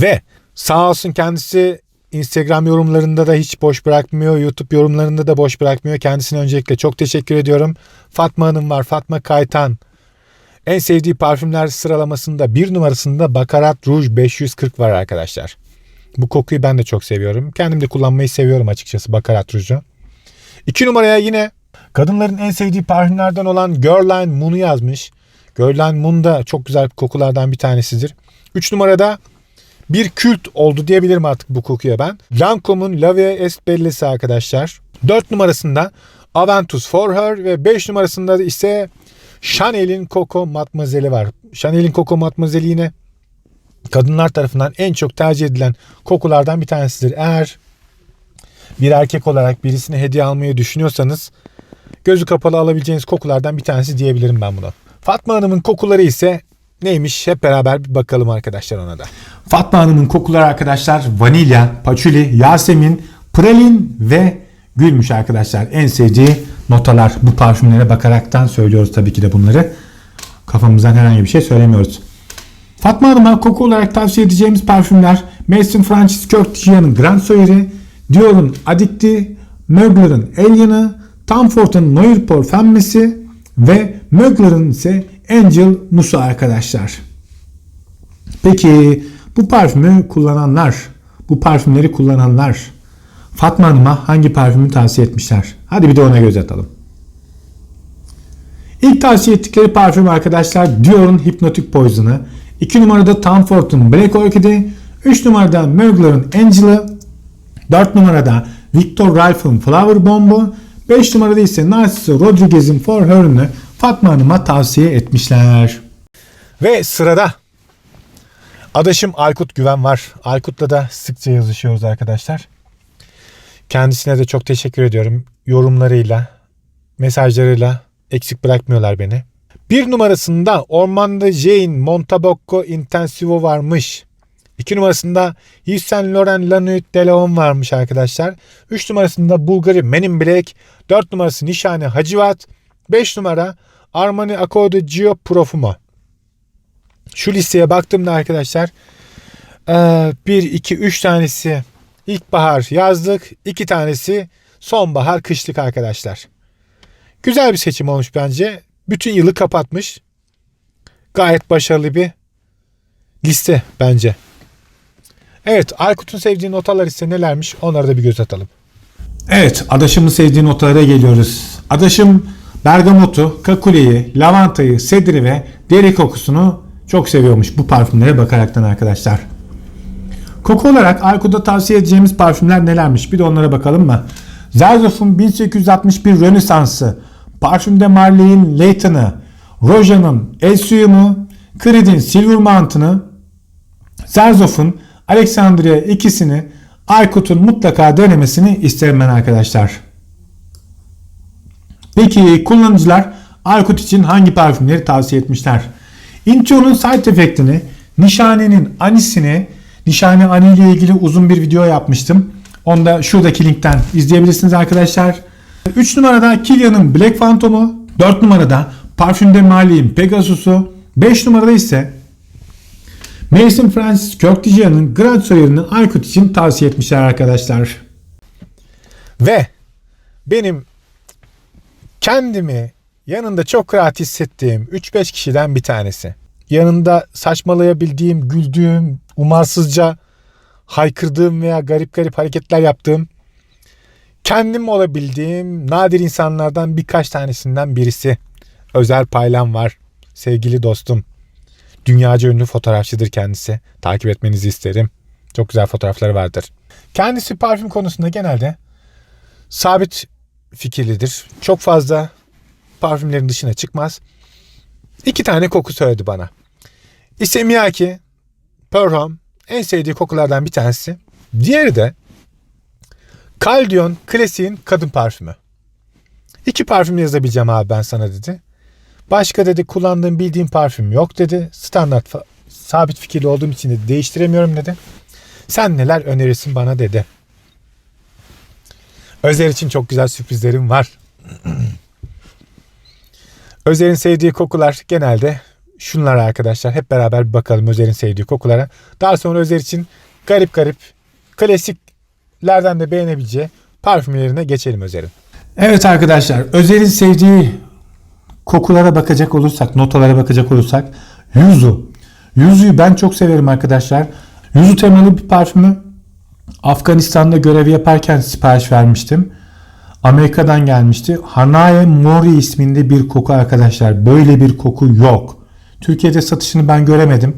Ve sağ olsun kendisi Instagram yorumlarında da hiç boş bırakmıyor. YouTube yorumlarında da boş bırakmıyor. Kendisine öncelikle çok teşekkür ediyorum. Fatma Hanım var. Fatma Kaytan. En sevdiği parfümler sıralamasında bir numarasında Baccarat Rouge 540 var arkadaşlar. Bu kokuyu ben de çok seviyorum. Kendim de kullanmayı seviyorum açıkçası Baccarat Rouge'u. İki numaraya yine kadınların en sevdiği parfümlerden olan Girline Moon'u yazmış. Girline Moon da çok güzel kokulardan bir tanesidir. Üç numarada bir kült oldu diyebilirim artık bu kokuya ben. Lancome'un La Vie Est Belle'si arkadaşlar. 4 numarasında Aventus For Her ve 5 numarasında da ise Chanel'in Coco Matmazel'i var. Chanel'in Coco Matmazel'i yine kadınlar tarafından en çok tercih edilen kokulardan bir tanesidir. Eğer bir erkek olarak birisine hediye almayı düşünüyorsanız gözü kapalı alabileceğiniz kokulardan bir tanesi diyebilirim ben buna. Fatma Hanım'ın kokuları ise neymiş hep beraber bir bakalım arkadaşlar ona da. Fatma Hanım'ın kokuları arkadaşlar vanilya, paçuli, yasemin, pralin ve gülmüş arkadaşlar. En sevdiği notalar bu parfümlere bakaraktan söylüyoruz tabii ki de bunları. Kafamızdan herhangi bir şey söylemiyoruz. Fatma Hanım'a koku olarak tavsiye edeceğimiz parfümler Mason Francis Kurkdjian'ın Grand Soirée, Dior'un Addicti, Mugler'ın Alien'ı, Tom Ford'un Noir Por Femmesi ve Mugler'ın ise Angel Musa arkadaşlar. Peki bu parfümü kullananlar, bu parfümleri kullananlar Fatma Hanım'a hangi parfümü tavsiye etmişler? Hadi bir de ona göz atalım. İlk tavsiye ettikleri parfüm arkadaşlar Dior'un Hypnotic Poison'ı. 2 numarada Tom Ford'un Black Orchid'i. 3 numarada Mugler'ın Angel'ı. 4 numarada Victor Ralph'ın Flower Bomb'u. 5 numarada ise Narciso Rodriguez'in For Her'ını Fatma Hanım'a tavsiye etmişler. Ve sırada adaşım Aykut Güven var. Aykut'la da sıkça yazışıyoruz arkadaşlar. Kendisine de çok teşekkür ediyorum. Yorumlarıyla, mesajlarıyla eksik bırakmıyorlar beni. Bir numarasında Ormanda Jane Montabocco Intensivo varmış. İki numarasında Yves Saint Laurent La Nuit de Leon varmış arkadaşlar. Üç numarasında Bulgari Men in Black. Dört numarası Nişane Hacivat. Beş numara Armani Accordo Gio Profumo. Şu listeye baktığımda arkadaşlar 1, 2, 3 tanesi ilkbahar yazlık, 2 tanesi sonbahar kışlık arkadaşlar. Güzel bir seçim olmuş bence. Bütün yılı kapatmış. Gayet başarılı bir liste bence. Evet Aykut'un sevdiği notalar ise nelermiş onlara da bir göz atalım. Evet, adaşımın sevdiği notalara geliyoruz. Adaşım bergamotu, kakuleyi, lavantayı, sedri ve deri kokusunu çok seviyormuş bu parfümlere bakaraktan arkadaşlar. Koku olarak Aykut'a tavsiye edeceğimiz parfümler nelermiş? Bir de onlara bakalım mı? Zerzof'un 1861 Rönesansı, Parfüm de Marley'in Layton'ı, Roja'nın El Suyu'nu, Creed'in Silver Mountain'ı, Zerzof'un Alexandria ikisini Aykut'un mutlaka denemesini isterim ben arkadaşlar. Peki kullanıcılar Aykut için hangi parfümleri tavsiye etmişler? Intune'un side efektini, Nişane'nin anisini, Nişane Ani ile ilgili uzun bir video yapmıştım. Onu da şuradaki linkten izleyebilirsiniz arkadaşlar. 3 numarada Kilian'ın Black Phantom'u, 4 numarada Parfüm Mali'nin Pegasus'u, 5 numarada ise Mason Francis Kurkdjian'ın Grand Soyer'ını Aykut için tavsiye etmişler arkadaşlar. Ve benim kendimi yanında çok rahat hissettiğim 3-5 kişiden bir tanesi. Yanında saçmalayabildiğim, güldüğüm, umarsızca haykırdığım veya garip garip hareketler yaptığım, kendim olabildiğim nadir insanlardan birkaç tanesinden birisi. Özel paylam var sevgili dostum. Dünyaca ünlü fotoğrafçıdır kendisi. Takip etmenizi isterim. Çok güzel fotoğrafları vardır. Kendisi parfüm konusunda genelde sabit fikirlidir. Çok fazla parfümlerin dışına çıkmaz. İki tane koku söyledi bana. İse Miyake, Perham en sevdiği kokulardan bir tanesi. Diğeri de Caldion Klasiğin kadın parfümü. İki parfüm yazabileceğim abi ben sana dedi. Başka dedi kullandığım bildiğim parfüm yok dedi. Standart sabit fikirli olduğum için de değiştiremiyorum dedi. Sen neler önerirsin bana dedi. Özer için çok güzel sürprizlerim var. Özer'in sevdiği kokular genelde şunlar arkadaşlar. Hep beraber bir bakalım Özer'in sevdiği kokulara. Daha sonra Özer için garip garip klasiklerden de beğenebileceği parfümlerine geçelim Özer'in. Evet arkadaşlar Özer'in sevdiği kokulara bakacak olursak, notalara bakacak olursak Yuzu. Yuzu'yu ben çok severim arkadaşlar. Yuzu temalı bir parfümü Afganistan'da görev yaparken sipariş vermiştim. Amerika'dan gelmişti. Hanae Mori isminde bir koku arkadaşlar. Böyle bir koku yok. Türkiye'de satışını ben göremedim.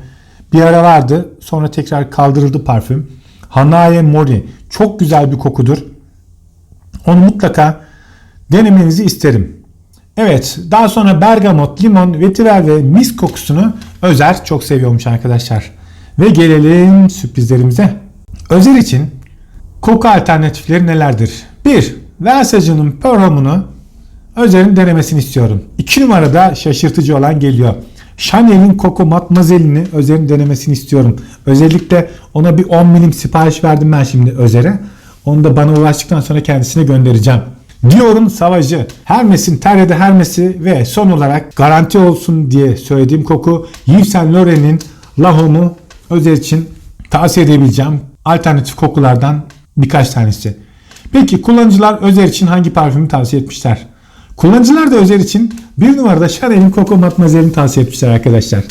Bir ara vardı. Sonra tekrar kaldırıldı parfüm. Hanae Mori. Çok güzel bir kokudur. Onu mutlaka denemenizi isterim. Evet daha sonra bergamot, limon, vetiver ve mis kokusunu Özer çok seviyormuş arkadaşlar. Ve gelelim sürprizlerimize. Özer için koku alternatifleri nelerdir? 1. Versace'nin Perhom'unu Özer'in denemesini istiyorum. 2 numarada şaşırtıcı olan geliyor. Chanel'in Coco Matmazel'ini Özer'in denemesini istiyorum. Özellikle ona bir 10 milim sipariş verdim ben şimdi Özer'e. Onu da bana ulaştıktan sonra kendisine göndereceğim. Dior'un Savajı, Hermes'in Terre'de Hermes'i ve son olarak garanti olsun diye söylediğim koku Yves Saint Laurent'in La Homme'u Özer için tavsiye edebileceğim alternatif kokulardan birkaç tanesi. Peki kullanıcılar Özer için hangi parfümü tavsiye etmişler? Kullanıcılar da Özer için bir numarada Chanel'in Coco Matmazel'ini tavsiye etmişler arkadaşlar.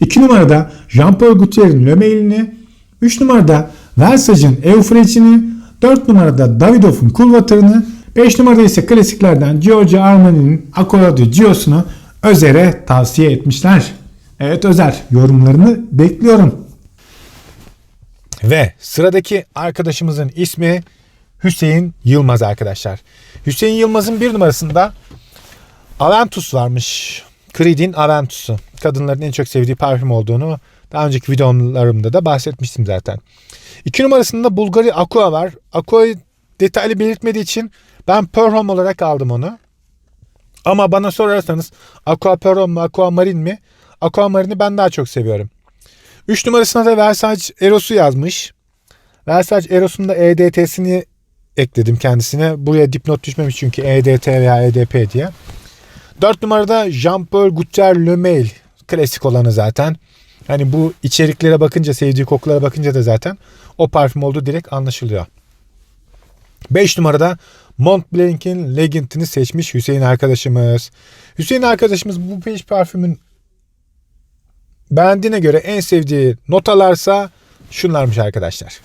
2 numarada Jean Paul Gaultier'in Le Mail'ini, 3 numarada Versace'in Eufrage'ini, 4 numarada Davidoff'un Cool Water'ını, 5 numarada ise klasiklerden Giorgio Armani'nin Accolade Gios'unu Özer'e tavsiye etmişler. Evet Özer yorumlarını bekliyorum. Ve sıradaki arkadaşımızın ismi Hüseyin Yılmaz arkadaşlar. Hüseyin Yılmaz'ın bir numarasında Aventus varmış. Creed'in Aventus'u. Kadınların en çok sevdiği parfüm olduğunu daha önceki videolarımda da bahsetmiştim zaten. İki numarasında Bulgari Aqua var. Aqua'yı detaylı belirtmediği için ben Perhom olarak aldım onu. Ama bana sorarsanız Aqua Perhom mu Aqua Marine mi? Aqua Marine'i ben daha çok seviyorum. 3 numarasına da Versace Eros'u yazmış. Versace Eros'un da EDT'sini ekledim kendisine. Buraya dipnot düşmemiş çünkü EDT veya EDP diye. 4 numarada Jean-Paul Gaultier Le Mail. Klasik olanı zaten. Hani bu içeriklere bakınca, sevdiği kokulara bakınca da zaten o parfüm olduğu direkt anlaşılıyor. 5 numarada Montblanc'in Legend'ini seçmiş Hüseyin arkadaşımız. Hüseyin arkadaşımız bu 5 parfümün beğendiğine göre en sevdiği notalarsa şunlarmış arkadaşlar.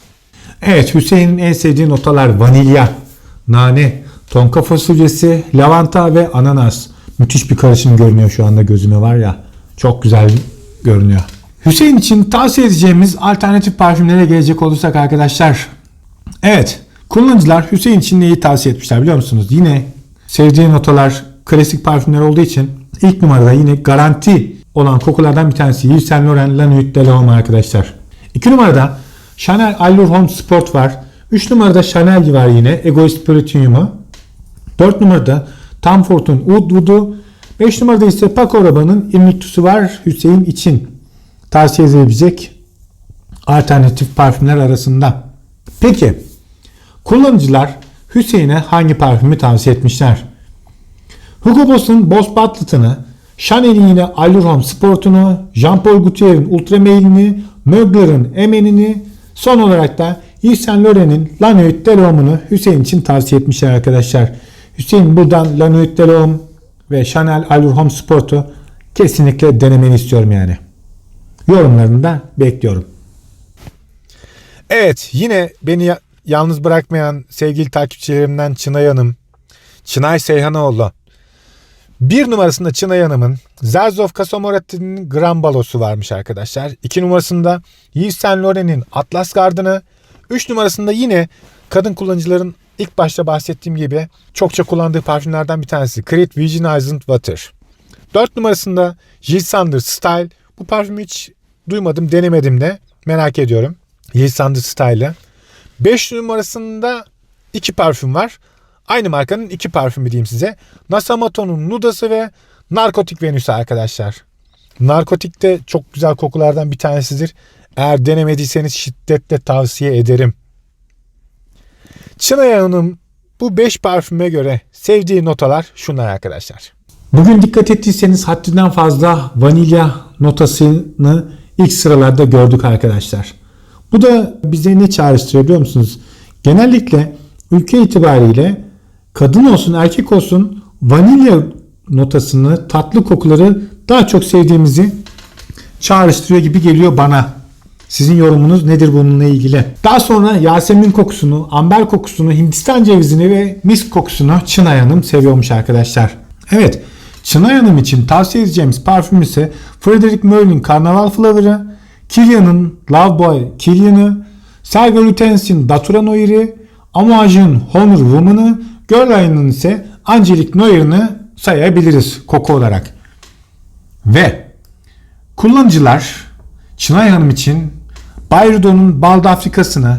Evet Hüseyin'in en sevdiği notalar vanilya, nane, tonka fasulyesi, lavanta ve ananas. Müthiş bir karışım görünüyor şu anda gözüme var ya. Çok güzel görünüyor. Hüseyin için tavsiye edeceğimiz alternatif parfümlere gelecek olursak arkadaşlar. Evet kullanıcılar Hüseyin için neyi tavsiye etmişler biliyor musunuz? Yine sevdiği notalar klasik parfümler olduğu için ilk numarada yine garanti olan kokulardan bir tanesi Yves Saint Laurent La Nuit de l'Homme arkadaşlar. 2 numarada Chanel Allure Home Sport var. 3 numarada Chanel var yine Egoist Platinum'u. 4 numarada Tom Ford'un Oud Wood'u. 5 numarada ise Paco Rabanne'ın Invictus'u var Hüseyin için. Tavsiye edilebilecek alternatif parfümler arasında. Peki kullanıcılar Hüseyin'e hangi parfümü tavsiye etmişler? Hugo Boss'un Boss Butler'ını, Chanel'in yine Allure Home Sport'unu, Jean Paul Gaultier'in Ultra Mail'ini, Mugler'ın Emen'ini, son olarak da Yves Saint Laurent'in La Nuit de l'Homme'unu Hüseyin için tavsiye etmişler arkadaşlar. Hüseyin buradan La Nuit de l'Homme ve Chanel Allure Home Sport'u kesinlikle denemeni istiyorum yani. Yorumlarını da bekliyorum. Evet yine beni ya- yalnız bırakmayan sevgili takipçilerimden Çınay Hanım, Çınay Seyhanoğlu. Bir numarasında Çınay Hanım'ın Zerzov Casamoretti'nin Gran Balosu varmış arkadaşlar. İki numarasında Yves Saint Laurent'in Atlas Garden'ı. Üç numarasında yine kadın kullanıcıların ilk başta bahsettiğim gibi çokça kullandığı parfümlerden bir tanesi. Creed Virginized Water. 4 numarasında Jill Sanders Style. Bu parfümü hiç duymadım, denemedim de. Merak ediyorum. Jill Sanders Style'ı. 5 numarasında iki parfüm var. Aynı markanın iki parfümü diyeyim size. Nasamato'nun Nudası ve Narkotik Venüs'ü arkadaşlar. Narkotik de çok güzel kokulardan bir tanesidir. Eğer denemediyseniz şiddetle tavsiye ederim. Çınay Hanım bu 5 parfüme göre sevdiği notalar şunlar arkadaşlar. Bugün dikkat ettiyseniz haddinden fazla vanilya, notasını ilk sıralarda gördük arkadaşlar. Bu da bize ne çağrıştırıyor biliyor musunuz? Genellikle ülke itibariyle kadın olsun erkek olsun vanilya notasını tatlı kokuları daha çok sevdiğimizi çağrıştırıyor gibi geliyor bana. Sizin yorumunuz nedir bununla ilgili? Daha sonra Yasemin kokusunu, amber kokusunu, Hindistan cevizini ve misk kokusunu Çınay Hanım seviyormuş arkadaşlar. Evet, Çınay Hanım için tavsiye edeceğimiz parfüm ise Frederic Merlin Carnaval Flower'ı, Kilian'ın Loveboy Kilian'ı, Selva Lutens'in Datura Noir'i, Amouage'ın Honor Woman'ı, Guerlain'ın ise Angelique Noir'ını sayabiliriz koku olarak. Ve kullanıcılar Çınay Hanım için Bayrudo'nun Balda Afrikasını,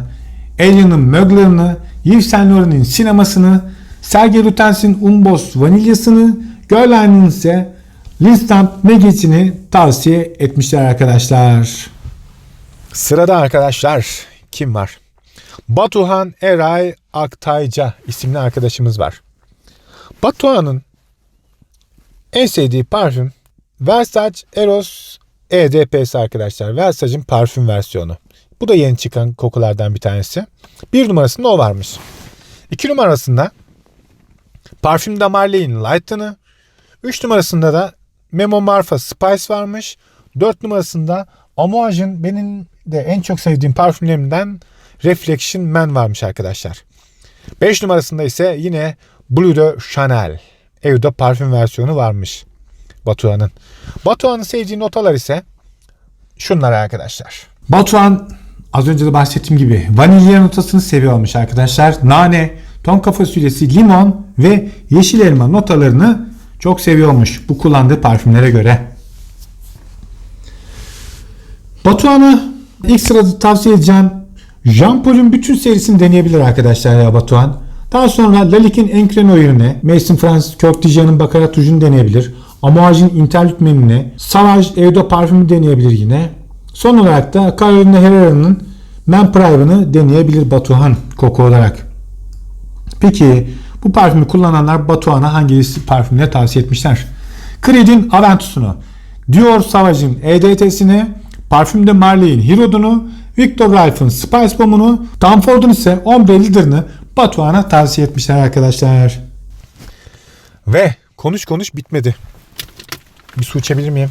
Alien'ın Mögler'ını, Yves Saint Laurent'in sinemasını, Sergei Lutens'in Umbos vanilyasını, Guerlain'in ise Linstamp Magic'ini tavsiye etmişler arkadaşlar. Sırada arkadaşlar kim var? Batuhan Eray Aktayca isimli arkadaşımız var. Batuhan'ın en sevdiği parfüm Versace Eros EDP'si arkadaşlar. Versace'in parfüm versiyonu. Bu da yeni çıkan kokulardan bir tanesi. Bir numarasında o varmış. İki numarasında Parfüm de Marley'in Light'ını. Üç numarasında da Memo Marfa Spice varmış. Dört numarasında Amouage'ın benim de en çok sevdiğim parfümlerimden Reflection Man varmış arkadaşlar. 5 numarasında ise yine Blue de Chanel. Evde parfüm versiyonu varmış Batuhan'ın. Batuhan'ın sevdiği notalar ise şunlar arkadaşlar. Batuhan az önce de bahsettiğim gibi vanilya notasını seviyormuş arkadaşlar. Nane, tonka fasulyesi, limon ve yeşil elma notalarını çok seviyormuş bu kullandığı parfümlere göre. Batuhan'ı ilk sırada tavsiye edeceğim Jean Paul'un bütün serisini deneyebilir arkadaşlar ya Batuhan. Daha sonra Lalic'in Encreno yerine Mason Francis Kurt Dijan'ın Rouge'unu deneyebilir. Amouage'in Interlude Menü'ne Savage Eau parfümü deneyebilir yine. Son olarak da Carolina Herrera'nın Man Prime'ını deneyebilir Batuhan koku olarak. Peki bu parfümü kullananlar Batuhan'a hangi parfümle tavsiye etmişler? Creed'in Aventus'unu, Dior Savage'in EDT'sini, Parfüm de Marley'in Hirod'unu, Victor Ralph'ın Spice Bomb'unu, Tom Ford'un ise Ombre Leader'ını Batuhan'a tavsiye etmişler arkadaşlar. Ve konuş konuş bitmedi. Bir su içebilir miyim?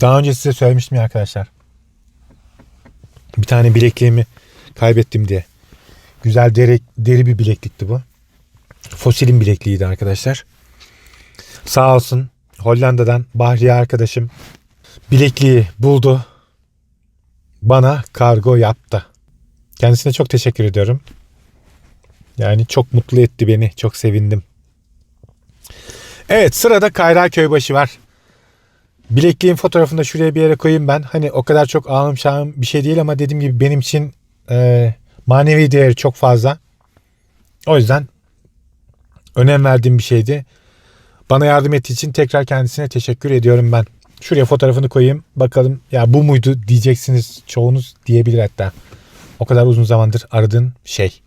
Daha önce size söylemiştim ya arkadaşlar. Bir tane bilekliğimi kaybettim diye. Güzel deri, deri bir bileklikti bu. Fosilin bilekliğiydi arkadaşlar. Sağ olsun Hollanda'dan Bahriye arkadaşım bilekliği buldu. Bana kargo yaptı. Kendisine çok teşekkür ediyorum. Yani çok mutlu etti beni. Çok sevindim. Evet sırada Kayra Köybaşı var. Bilekliğin fotoğrafını da şuraya bir yere koyayım ben. Hani o kadar çok ağım şahım bir şey değil ama dediğim gibi benim için e, manevi değeri çok fazla. O yüzden önem verdiğim bir şeydi. Bana yardım ettiği için tekrar kendisine teşekkür ediyorum ben. Şuraya fotoğrafını koyayım. Bakalım ya bu muydu diyeceksiniz. Çoğunuz diyebilir hatta. O kadar uzun zamandır aradığın şey.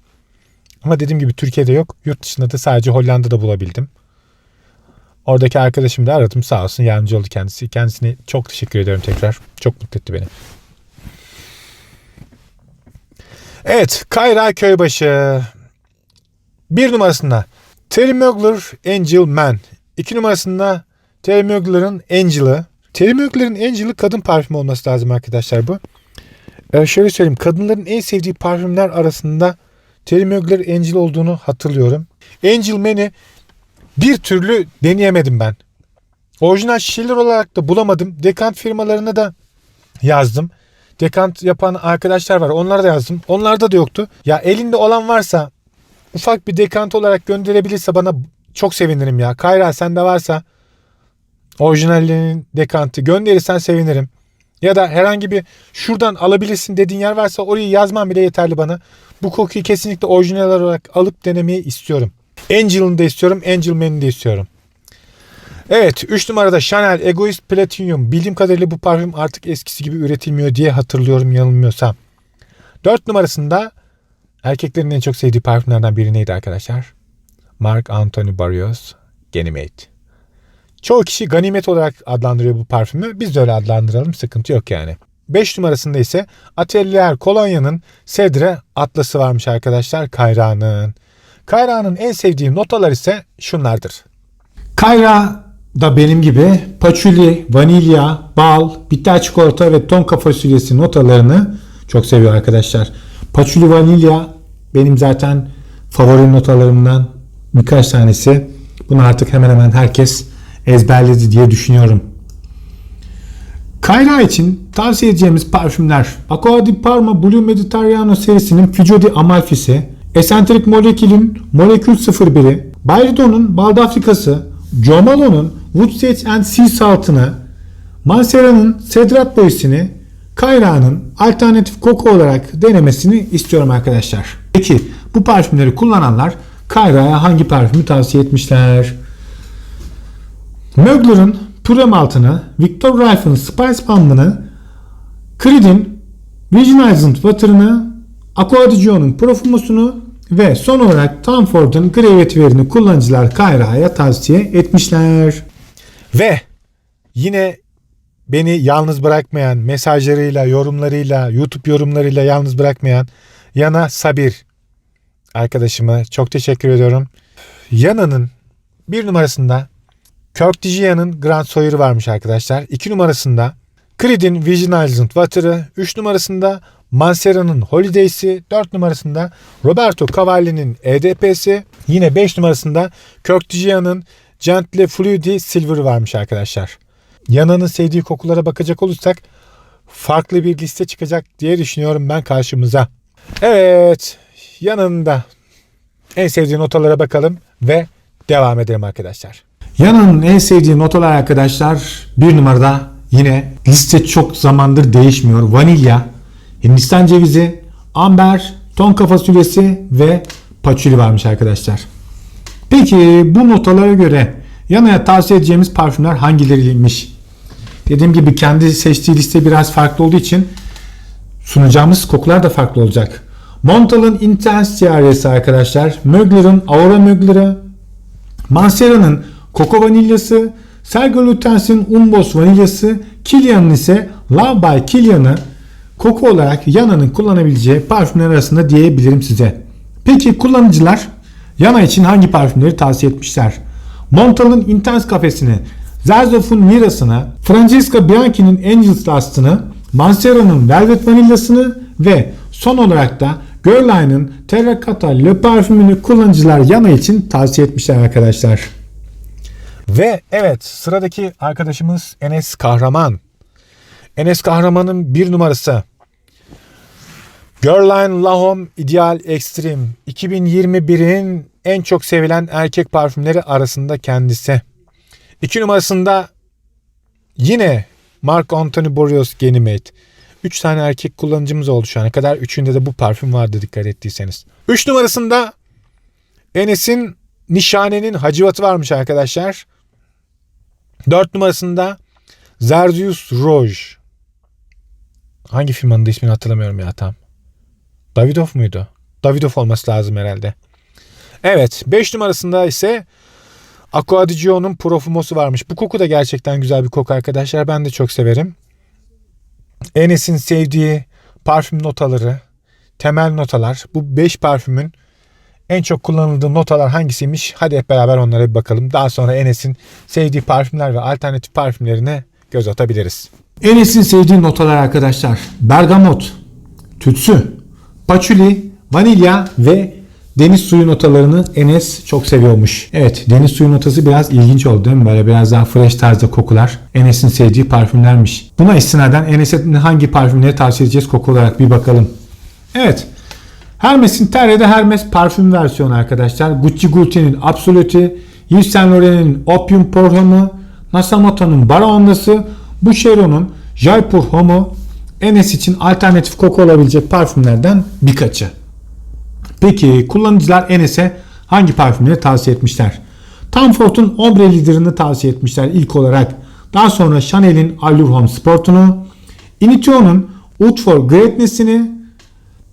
Ama dediğim gibi Türkiye'de yok. Yurt dışında da sadece Hollanda'da bulabildim. Oradaki arkadaşım da aradım sağ olsun yardımcı oldu kendisi. Kendisine çok teşekkür ediyorum tekrar. Çok mutlu etti beni. Evet Kayra Köybaşı. Bir numarasında Terry Mugler Angel Man. İki numarasında Terry Mugler'ın Angel'ı. Terry Mugler'ın Angel'ı kadın parfümü olması lazım arkadaşlar bu. Ee, şöyle söyleyeyim. Kadınların en sevdiği parfümler arasında Terry Mugler Angel olduğunu hatırlıyorum. Angel Man'i bir türlü deneyemedim ben. Orijinal şişeler olarak da bulamadım. Dekant firmalarına da yazdım. Dekant yapan arkadaşlar var. Onlara da yazdım. Onlarda da yoktu. Ya elinde olan varsa ufak bir dekant olarak gönderebilirse bana çok sevinirim ya. Kayra sende varsa orijinallerinin dekantı gönderirsen sevinirim. Ya da herhangi bir şuradan alabilirsin dediğin yer varsa orayı yazman bile yeterli bana. Bu kokuyu kesinlikle orijinal olarak alıp denemeyi istiyorum. Angel'ını da istiyorum. Angel Man'i de istiyorum. Evet 3 numarada Chanel Egoist Platinum. Bildiğim kadarıyla bu parfüm artık eskisi gibi üretilmiyor diye hatırlıyorum yanılmıyorsam. 4 numarasında erkeklerin en çok sevdiği parfümlerden biri neydi arkadaşlar? Mark Anthony Barrios Ganymede. Çoğu kişi ganimet olarak adlandırıyor bu parfümü. Biz de öyle adlandıralım. Sıkıntı yok yani. 5 numarasında ise Atelier Colonia'nın Cedre Atlası varmış arkadaşlar. Kayra'nın. Kayra'nın en sevdiğim notalar ise şunlardır. Kayra da benim gibi patchouli, vanilya, bal, bitter çikolata ve tonka fasulyesi notalarını çok seviyor arkadaşlar. Patchouli vanilya benim zaten favori notalarımdan birkaç tanesi. Bunu artık hemen hemen herkes ezberledi diye düşünüyorum. Kayra için tavsiye edeceğimiz parfümler Acqua di Parma Blue Mediterranean serisinin Figgio di Amalfi'si, Eccentric Molecule'ün Molekül 01'i, Byredo'nun Baldafrikası, Jomalo'nun Woodsage and Sea Salt'ını, Mansera'nın Cedrat Boy'sini, Kayra'nın alternatif koku olarak denemesini istiyorum arkadaşlar. Peki bu parfümleri kullananlar Kayra'ya hangi parfümü tavsiye etmişler? Mugler'ın Pure Malt'ını, Victor Rife'ın Spice Bomb'ını, Creed'in Virginized Water'ını, Acqua di Gio'nun Profumo'sunu ve son olarak Tom Ford'un Grey Vetiver'ini kullanıcılar Kayra'ya tavsiye etmişler. Ve yine beni yalnız bırakmayan mesajlarıyla, yorumlarıyla, YouTube yorumlarıyla yalnız bırakmayan Yana Sabir arkadaşıma çok teşekkür ediyorum. Yana'nın bir numarasında Kirk Dijia'nın Grand Sawyer'ı varmış arkadaşlar. İki numarasında Creed'in Vision Island Water'ı. Üç numarasında Mansera'nın Holidays'i. Dört numarasında Roberto Cavalli'nin EDP'si. Yine beş numarasında Kirk Dijia'nın Gentle Fluidi Silver'ı varmış arkadaşlar. Yana'nın sevdiği kokulara bakacak olursak farklı bir liste çıkacak diye düşünüyorum ben karşımıza. Evet, yanında en sevdiği notalara bakalım ve devam edelim arkadaşlar. Yana'nın en sevdiği notalar arkadaşlar bir numarada yine liste çok zamandır değişmiyor. Vanilya, Hindistan cevizi, amber, tonka fasulyesi ve patchouli varmış arkadaşlar. Peki bu notalara göre Yana'ya tavsiye edeceğimiz parfümler hangileriymiş? Dediğim gibi kendi seçtiği liste biraz farklı olduğu için sunacağımız kokular da farklı olacak. Montal'ın Intense Tiaresi arkadaşlar. Mugler'ın Aura Mugler'ı. Mansera'nın Koko Vanilyası. Sergio Lutens'in Umbos Vanilyası. Kilian'ın ise Love by Kilian'ı koku olarak Yana'nın kullanabileceği parfümler arasında diyebilirim size. Peki kullanıcılar Yana için hangi parfümleri tavsiye etmişler? Montal'ın Intense kafesini, Zerzof'un Miras'ını, Francesca Bianchi'nin Angels Dust'ını, Mansera'nın Velvet Vanilyasını ve son olarak da Guerlain'in Terracotta Le parfümünü kullanıcılar Yana için tavsiye etmişler arkadaşlar. Ve evet sıradaki arkadaşımız Enes Kahraman. Enes Kahraman'ın bir numarası. Guerlain Lahom Ideal Extreme 2021'in en çok sevilen erkek parfümleri arasında kendisi. İki numarasında yine Marc Anthony Boreos Ganymede. Üç tane erkek kullanıcımız oldu şu ana kadar. Üçünde de bu parfüm vardı dikkat ettiyseniz. Üç numarasında Enes'in Nişane'nin Hacivatı varmış arkadaşlar. Dört numarasında Zerzius Rouge. Hangi firmanın da ismini hatırlamıyorum ya tam. Davidov muydu? Davidov olması lazım herhalde. Evet 5 numarasında ise Acqua di Gio'nun Profumo'su varmış. Bu koku da gerçekten güzel bir koku arkadaşlar. Ben de çok severim. Enes'in sevdiği parfüm notaları, temel notalar. Bu 5 parfümün en çok kullanıldığı notalar hangisiymiş? Hadi hep beraber onlara bir bakalım. Daha sonra Enes'in sevdiği parfümler ve alternatif parfümlerine göz atabiliriz. Enes'in sevdiği notalar arkadaşlar. Bergamot, tütsü, patchouli, vanilya ve deniz suyu notalarını Enes çok seviyormuş. Evet deniz suyu notası biraz ilginç oldu değil mi? Böyle biraz daha fresh tarzda kokular. Enes'in sevdiği parfümlermiş. Buna istinaden Enes'e hangi parfümleri tavsiye edeceğiz koku olarak bir bakalım. Evet. Hermes'in Terre'de Hermes parfüm versiyonu arkadaşlar. Gucci Gulti'nin Absolute, Yves Saint Laurent'in Opium Porhomu, Nasamoto'nun Bara Ondası, Boucheron'un Jaipur Homo, Enes için alternatif koku olabilecek parfümlerden birkaçı. Peki kullanıcılar Enes'e hangi parfümleri tavsiye etmişler? Tom Ford'un Ombre Leader'ını tavsiye etmişler ilk olarak. Daha sonra Chanel'in Allure Home Sport'unu, Initio'nun Wood for Greatness'ini,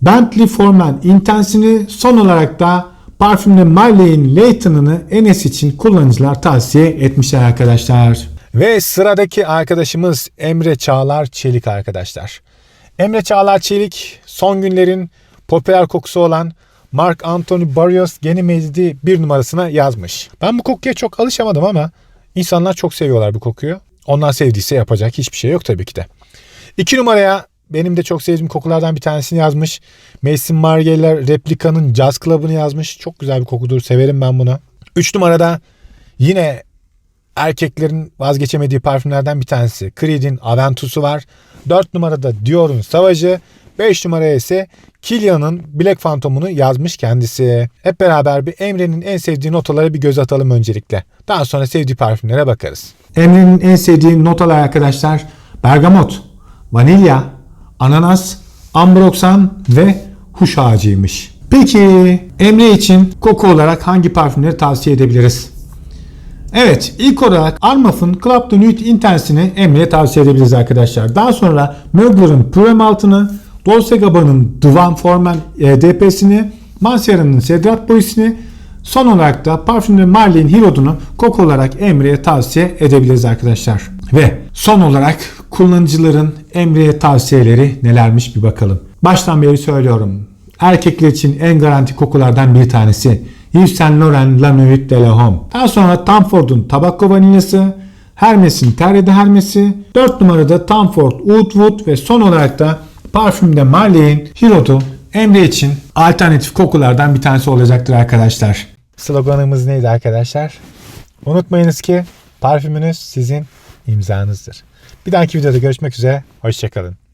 Bentley Forman Intense'ini son olarak da parfümde Marley'in Layton'ını Enes için kullanıcılar tavsiye etmişler arkadaşlar. Ve sıradaki arkadaşımız Emre Çağlar Çelik arkadaşlar. Emre Çağlar Çelik son günlerin popüler kokusu olan Mark Anthony Barrios Ganymede'i bir numarasına yazmış. Ben bu kokuya çok alışamadım ama insanlar çok seviyorlar bu kokuyu. Onlar sevdiyse yapacak hiçbir şey yok tabii ki de. İki numaraya benim de çok sevdiğim kokulardan bir tanesini yazmış. Mason Margiela Replica'nın Jazz Club'ını yazmış. Çok güzel bir kokudur. Severim ben bunu. Üç numarada yine erkeklerin vazgeçemediği parfümlerden bir tanesi. Creed'in Aventus'u var. 4 numarada Dior'un Savajı. 5 numaraya ise Kilian'ın Black Phantom'unu yazmış kendisi. Hep beraber bir Emre'nin en sevdiği notalara bir göz atalım öncelikle. Daha sonra sevdiği parfümlere bakarız. Emre'nin en sevdiği notalar arkadaşlar bergamot, vanilya, ananas, ambroksan ve huş ağacıymış. Peki Emre için koku olarak hangi parfümleri tavsiye edebiliriz? Evet ilk olarak Armaf'ın Club de Nuit Intense'ini Emre'ye tavsiye edebiliriz arkadaşlar. Daha sonra Mugler'ın Pure Altını, Dolce Gabbana'nın Divan Formal e, DP'sini, Mansera'nın Cedrat Boy'sini, son olarak da parfümde Marley'in Hirod'unu koku olarak Emre'ye tavsiye edebiliriz arkadaşlar. Ve son olarak kullanıcıların Emre'ye tavsiyeleri nelermiş bir bakalım. Baştan beri söylüyorum. Erkekler için en garanti kokulardan bir tanesi. Yves Saint Laurent La Nuit de la Homme. Daha sonra Tom Ford'un Tabacco Vanilyası, Hermes'in Terre de Hermes'i, 4 numarada Tom Ford Oud Wood ve son olarak da parfümde Marley'in Hirod'u Emre için alternatif kokulardan bir tanesi olacaktır arkadaşlar. Sloganımız neydi arkadaşlar? Unutmayınız ki parfümünüz sizin imzanızdır. Bir dahaki videoda görüşmek üzere. Hoşçakalın.